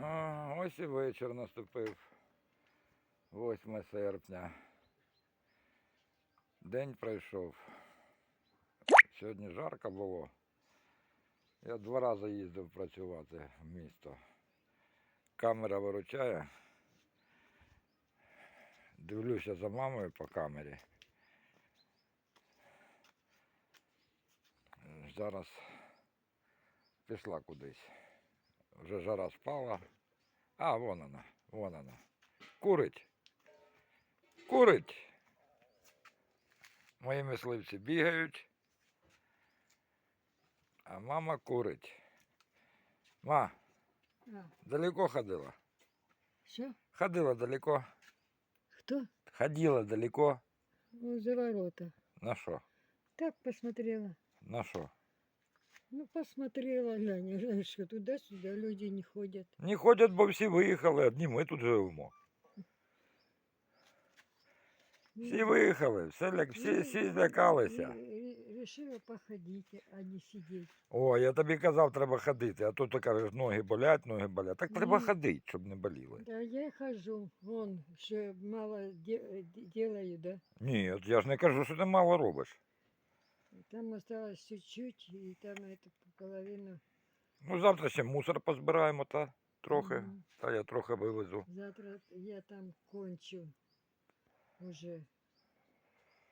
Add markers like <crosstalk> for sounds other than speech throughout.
Ось і вечір наступив. 8 серпня. День пройшов. Сьогодні жарко було. Я два рази їздив працювати в місто. Камера виручає. Дивлюся за мамою по камері. Зараз пішла кудись. Вже жара спала. А, вон вона, вон вона. Курить. Курить. Мої мисливці бігають. А мама курить. Ма, А, далеко ходила? що? Ходила далеко. Хто? Ходила далеко. Ну, за ворота. На що? Так посмотрела. На що? Ну, посмотрела, глянь, знаешь, что туда-сюда люди не ходят. Не ходять, бо всі виїхали, одні ми тут живемо. Всі Ну, виїхали, всі, ля- всі, ну, всі злякалися. ре- ре- Решила походить, а не сидеть. О, я тобі казав, треба ходити, а то ти кажеш, ноги болять, ноги болять. Так треба Ні. ходити, щоб не боліли. Да я и хожу, вон, еще мало де- э, де- делаю, да. Ні, от я ж не кажу, що ти мало робиш. Там осталось чуть-чуть, и там эту половину. Ну, завтра ще мусор позбираємо, та трохи. Мгм. Та я трохи вивезу. Завтра я там кончу уже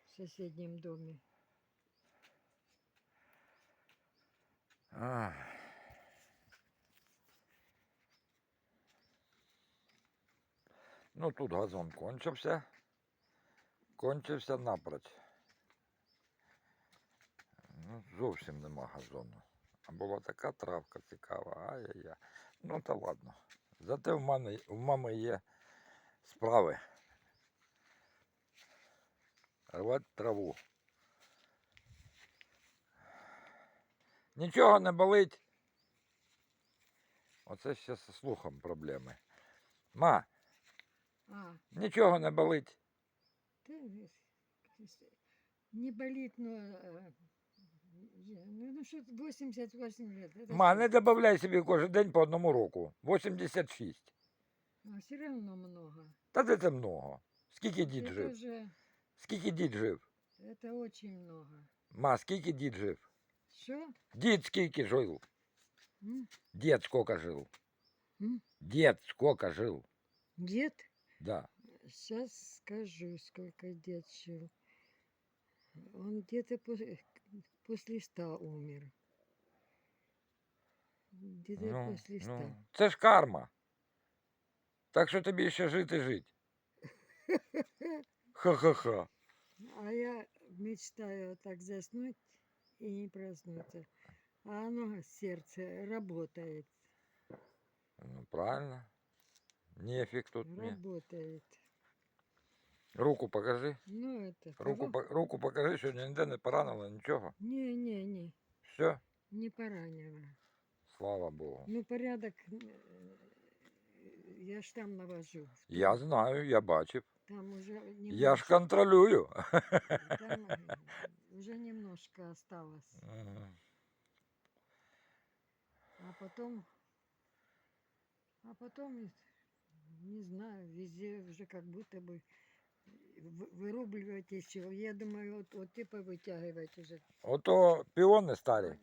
в соседнем доме. Ах. Ну тут газон кончився. Кончився напроч. Ну, зовсім нема газону. А була така травка цікава. Ай-яй-яй. Ну та ладно. Зате в мене в мами є справи. Рвати траву. Нічого не болить. Оце ще зі слухом проблеми. Ма, А, нічого не болить. ты, не болит, но... э, я- Ну, ну что, 88 лет. это Ма, что? не додай собі кожен день по одному року. 86. А все равно много. Та де це много? Скільки дід это жив? же, Скільки дід жив? это очень много. Ма, скільки дід жив? Что? Дід скільки жив? М? Дід скільки жив? М? Дід скільки жив? Дед? Да. Сейчас скажу, сколько дед жил. Он где-то после, ста умер. Где-то Ну, после ста. ну, це ж карма. Так що тобі ще жити жить. <laughs> Ха-ха-ха. А я мечтаю так заснуть и не проснуться. А оно, сердце, работает. Ну, правильно. Нефиг тут мне. Руку покажи. Ну, это... Руку, по- руку покажи, що ніде не поранило, нічого. Не, не, не. Все, Не поранила. слава Богу. Ну, порядок... э, Я ж там навожу. Я знаю, я бачив. Там уже Я ж контролюю. Там э, уже немножко осталось. А потом, а потом, не знаю, везде уже как будто бы вы- вырубливать еще. Я думаю, вот, вот типа вытягивать уже. Ото піони старі.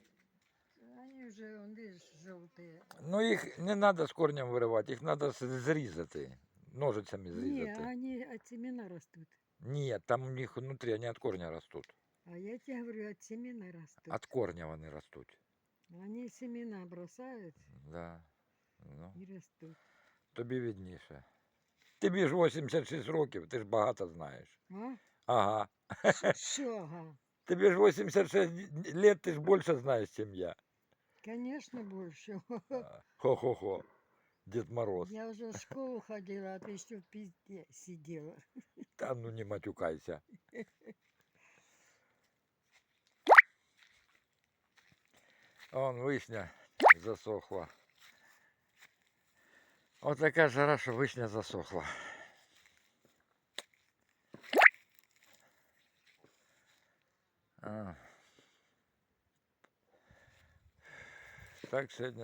Они уже, он, видишь, желтые. Ну їх не треба з корнем виривати, їх треба зрізати. Ножицями Не, зрізати. они от семена растут. Ні, там у них внутрі вони від корня ростуть. А я тебе говорю, от семена растут. Від корня вони ростуть. Они семена бросают Да. Ну, и растут. тобі відніше. Тобі ж 86 років, ти ж багато знаєш. А? Ага. <laughs> Что, ага? Тебе ж 86 лет, ты ж больше знаешь, чем я. Конечно, больше. А, Хо-хо-хо. Дед Мороз. Я уже в школу ходила, а ты еще в пизде сидела. Та ну не матюкайся. Вон вишня засохла. От така жара, що вишня засохла. А. Так сьогодні.